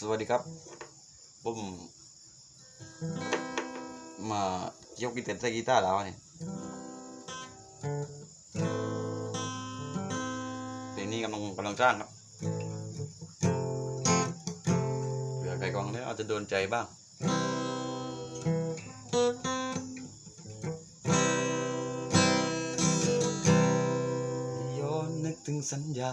สวัสดีครับผมมาเกี่ยวกีตาร์ใส่กีตาร์แล้วเนี่ยเพลงนี้กำลังกำลังจ้างครับเผื่อใครกองแล้วอาจจะโดนใจบ้างย้อนนึกถึงสัญญา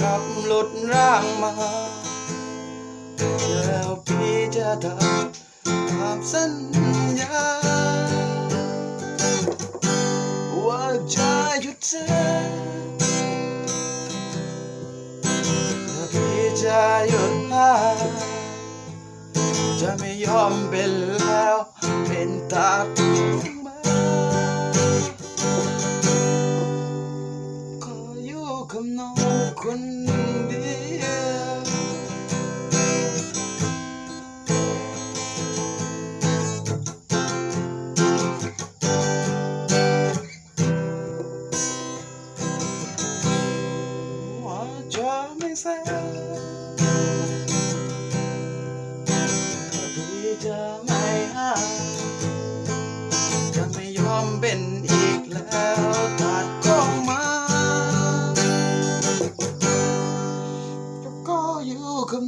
ขับรถร่างมา แล้วพี่จะทำตามสัญญา ว่าจะหยุดเส้นถ้าพี่จะหยุดหาจะไม่ยอมเป็นแล้วเป็นตา คนเดียวว่าจะไม่แส ก็